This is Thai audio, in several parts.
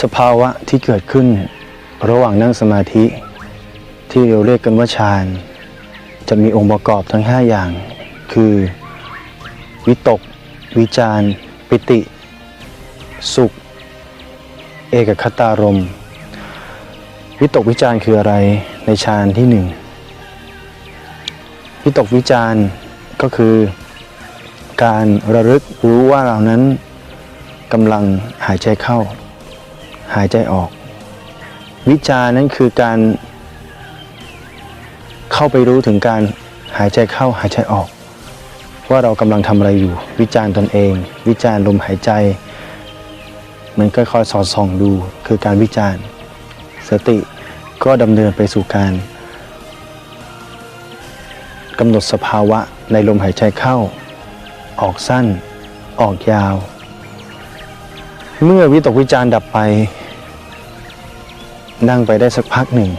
สภาวะที่เกิดขึ้นระหว่างนั่งสมาธิ ที่เราเรียกกันว่าฌานจะมีองค์ประกอบทั้ง 5 อย่าง คือ วิตก วิจารปิติ สุข เอกคตารม วิตกวิจารคืออะไรในฌานที่หนึ่งวิตกวิจารก็คือ การระลึกรู้ว่าเรานั้นกำลังหายใจเข้า หายใจออก วิจารนั้นคือการเข้าไปรู้ถึงการหายใจเข้าหายใจออก ว่าเรากำลังทำอะไรอยู่ วิจารณ์ตนเอง วิจารณ์ลมหายใจ มันก็คอยสอดส่องดูคือการวิจารณ์ สติก็ดำเนินไปสู่การกำหนดสภาวะในลมหายใจเข้า ออกสั้น ออกยาว เมื่อวิตกวิจารณ์ดับไป นั่งไปได้สักพักหนึ่ง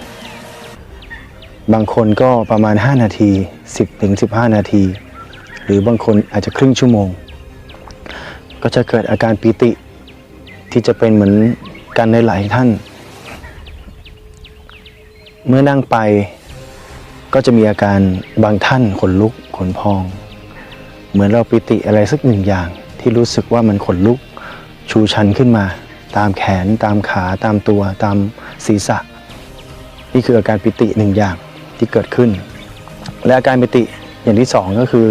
บางคนก็ประมาณ 5 นาที 10ถึง15 นาที หรือบางคนอาจจะครึ่งชั่วโมง ก็จะเกิดอาการปีติ ที่จะเป็นเหมือนกันในหลายท่าน เมื่อนั่งไปก็จะมีอาการบางท่านขนลุกขนพอง เหมือนเราปิติอะไรสักหนึ่งอย่างที่รู้สึกว่ามันขนลุก ชูชันขึ้นมา ตามแขนตามขาตามตัวตามศีรษะ นี่คืออาการปิติหนึ่งอย่างที่เกิดขึ้น และอาการปิติอย่างที่สองก็คือ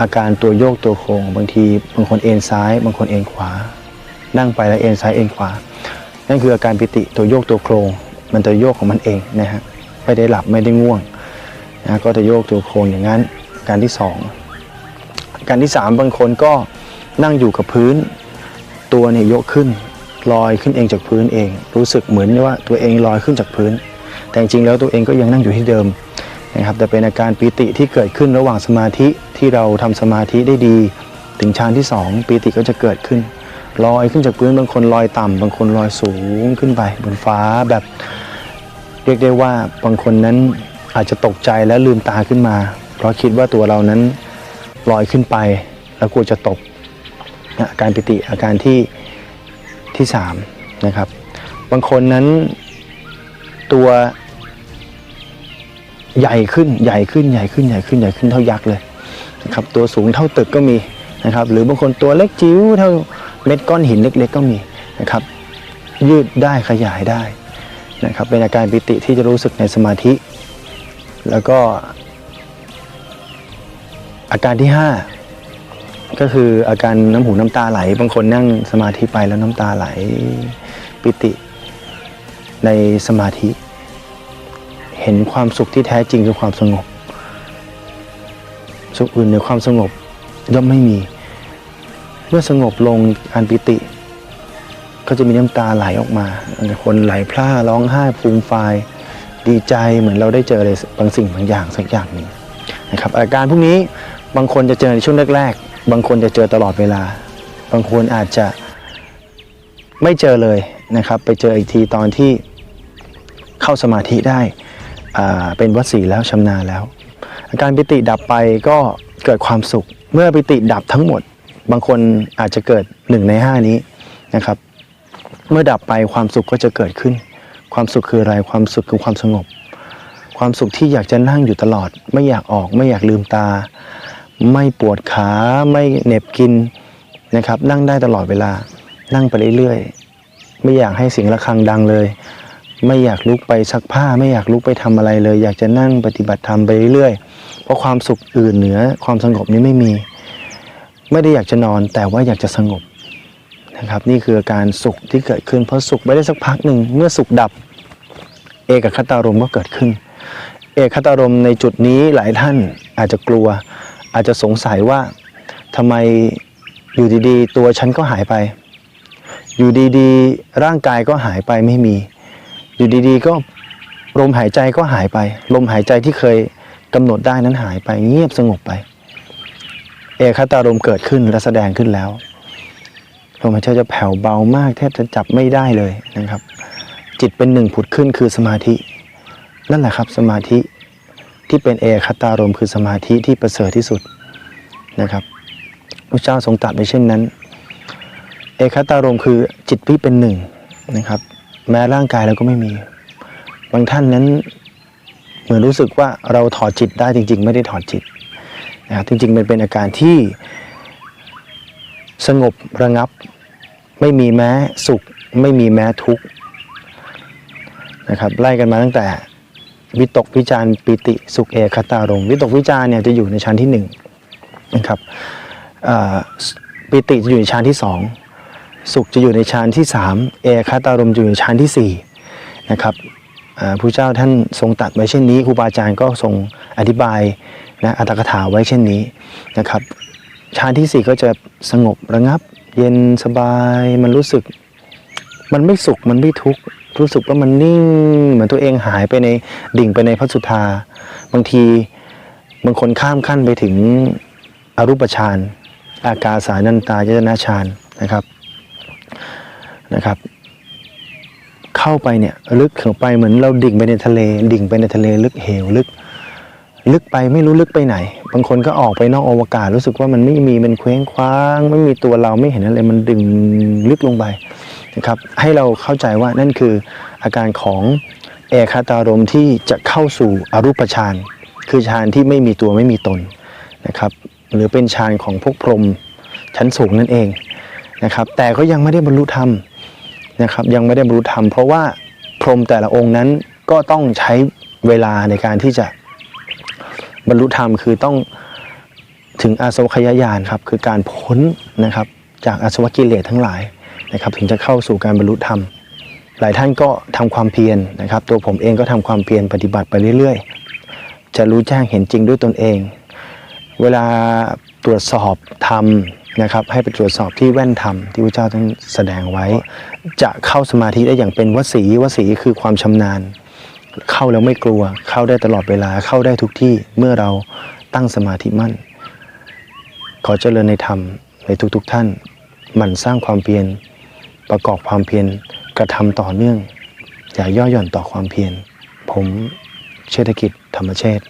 อาการตัวโยกตัวโครงบางทีบางคนเอ็นซ้าย บางคนเอ็นขวา นั่งไปแล้วเอ็นซ้ายเอ็นขวา นั่นคืออาการปิติตัวโยกตัวโครงมันจะโยกของมันเองนะฮะไม่ได้หลับไม่ได้ง่วงนะก็จะโยกตัวโครงอย่างนั้น การที่สองการที่สามบางคนก็นั่งอยู่กับพื้น ตัวเนี่ยยกขึ้นลอยขึ้นเองจากพื้นเอง รู้สึกเหมือนว่าตัวเองลอยขึ้นจากพื้น แต่จริงๆแล้วตัวเองก็ยังนั่งอยู่ที่เดิมนะครับแต่เป็นอาการปีติที่เกิดขึ้นระหว่างสมาธิที่เราทำสมาธิได้ดี ถึงฌานที่สองปีติก็จะเกิดขึ้นลอยขึ้นจากพื้นบางคนลอยต่ำบางคนลอยสูงขึ้นไปบนฟ้าแบบเรียกได้ว่าบางคนนั้นอาจจะตกใจและลืมตาขึ้นมา เพราะคิดว่าตัวเรานั้นลอยขึ้นไปแล้วกลัวจะตก อาการปิติอาการที่ที่สามนะครับ บางคนนั้นตัวใหญ่ขึ้นใหญ่ขึ้นใหญ่ขึ้นใหญ่ขึ้นใหญ่ขึ้นเท่ายักษ์เลยนะครับตัวสูงเท่าตึกก็มีนะครับ หรือบางคนตัวเล็กจิ๋วเท่าเม็ดก้อนหินเล็ก ๆ ก็มีนะครับ ยืดได้ขยายได้นะครับ เป็นอาการปิติที่จะรู้สึกในสมาธิ แล้วก็อาการที่ 5 ก็คืออาการน้ำหูน้ำตาไหล บางคนนั่งสมาธิไปแล้วน้ำตาไหล ปิติในสมาธิ เห็นความสุขที่แท้จริงคือความสงบ สุขอื่นในความสงบย่อมไม่มี เมื่อสงบลงการปิติ ก็จะมีน้ำตาไหลออกมาคนไหลพร่าร้องไห้ฟูมฟายดีใจเหมือนเราได้เจออะไรบางสิ่งบางอย่างสักอย่างหนึ่งนะครับอาการพวกนี้บางคนจะเจอในช่วงแรกๆ บางคนจะเจอตลอดเวลา บางคนอาจจะไม่เจอเลยนะครับ ไปเจออีกทีตอนที่เข้าสมาธิได้เป็นวัดสีแล้วชำนาญแล้ว อาการปิติดับไปก็เกิดความสุข เมื่อปิติดับทั้งหมด บางคนอาจจะเกิดหนึ่งในห้านี้นะครับ เมื่อดับไปความสุขก็จะเกิดขึ้น ความสุขคืออะไรความสุขคือความสงบ ความสุขที่อยากจะนั่งอยู่ตลอด ไม่อยากออกไม่อยากลืมตา ไม่ปวดขาไม่เหน็บกินนะครับ นั่งได้ตลอดเวลา นั่งไปเรื่อยๆ ไม่อยากให้เสียงะระฆังดังเลย ไม่อยากลุกไปซักผ้า ไม่อยากลุกไปทำอะไรเลย อยากจะนั่งปฏิบัติธรรมไปเรื่อยๆ เพราะความสุขอื่นเหนือความสงบนี้ไม่มี ไม่ได้อยากจะนอนแต่ว่าอยากจะสงบนะครับ นี่คืออาการสุขที่เกิดขึ้นเพราะสุขไปได้สักพักหนึ่งเมื่อสุขดับ เอกคตารมก็เกิดขึ้น เอกคตารมในจุดนี้หลายท่านอาจจะกลัว อาจจะสงสัยว่าทำไมอยู่ดีๆ ตัวฉันก็หายไป อยู่ดีๆ ร่างกายก็หายไปไม่มี อยู่ดีๆ ก็ลมหายใจก็หายไป ลมหายใจที่เคยกำหนดได้นั้นหายไปเงียบสงบไป เอคตารมเกิดขึ้นและแสดงขึ้นแล้วลมหายใจจะแผ่วเบามากแทบจะจับไม่ได้เลยนะครับ จิตเป็นหนึ่งผุดขึ้นคือสมาธิ นั่นแหละครับสมาธิ ที่เป็นเอคตารมคือสมาธิที่ประเสริฐที่สุดนะครับพระเจ้าทรงตรัสไว้เช่นนั้น เอคตารมคือจิตที่เป็นหนึ่งนะครับ แม้ร่างกายเราก็ไม่มี บางท่านนั้นเหมือนรู้สึกว่าเราถอดจิตได้จริง ๆ ไม่ได้ถอดจิตนะครับจริงๆมันเป็นอาการที่สงบระงับ ไม่มีแม้สุข ไม่มีแม้ทุกข์นะครับไล่กันมาตั้งแต่ วิตกวิจารปิติสุขเอคตารมวิตกวิจารเนี่ยจะอยู่ในชั้นที่หนึ่งนะครับปิติจะอยู่ในชั้นที่สองสุขจะอยู่ในชั้นที่สามเอคตารมจะอยู่ในชั้นที่สี่นะครับอ่าพระเจ้าท่านทรงตัดไว้เช่นนี้ครูบาอาจารย์ก็ทรงอธิบายนะอัตถกถาไว้เช่นนี้นะครับชั้นที่สี่ก็จะสงบระงับ เย็นสบายมันรู้สึก มันไม่สุขมันไม่ทุกข์ รู้สึกว่ามันนิ่งเหมือนตัวเองหายไปในดิ่งไปในพระสุธา บางทีบางคนข้ามขั้นไปถึงอรูปฌานอากาสานันตายตนะฌานนะครับนะครับ เข้าไปเนี่ยลึกเข้าไปเหมือนเราดิ่งไปในทะเล ดิ่งไปในทะเลลึกเหวลึก ลึกไปไม่รู้ลึกไปไหน บางคนก็ออกไปนอกอวกาศรู้สึกว่ามันไม่มีมันเคว้งคว้าง ไม่มีตัวเราไม่เห็นอะไรมันดึงลึกลงไป นะครับให้เราเข้าใจว่านั่นคืออาการของเอคาตารมที่จะเข้าสู่อรูปฌานคือฌานที่ไม่มีตัวไม่มีตนนะครับหรือเป็นฌานของพวกพรหมชั้นสูงนั่นเองนะครับแต่ก็ยังไม่ได้บรรลุธรรมนะครับยังไม่ได้บรรลุธรรม เพราะว่าพรหมแต่ละองค์นั้นก็ต้องใช้เวลาในการที่จะบรรลุธรรมคือต้องถึงอาสวัคยายานครับคือการพ้นนะครับจากอาสวะกิเลสทั้งหลาย นะครับ ถึงจะเข้าสู่การบรรลุธรรม หลายท่านก็ทำความเพียรนะครับ ตัวผมเองก็ทำความเพียรปฏิบัติไปเรื่อยๆ จะรู้แจ้งเห็นจริงด้วยตนเอง เวลาตรวจสอบธรรมนะครับให้ไปตรวจสอบที่แว่นธรรมที่พระเจ้าท่านแสดงไว้ จะเข้าสมาธิได้อย่างเป็นวสีวสีคือความชำนาญ เข้าแล้วไม่กลัว เข้าได้ตลอดเวลาเข้าได้ทุกที่เมื่อเราตั้งสมาธิมั่น ขอเจริญในธรรมในทุกๆทท่านหมั่นสร้างความเพียร ประกอบความเพียรกระทำต่อเนื่อง อย่าย่อหย่อนต่อความเพียรผมเชษฐกิจธรรมเชษ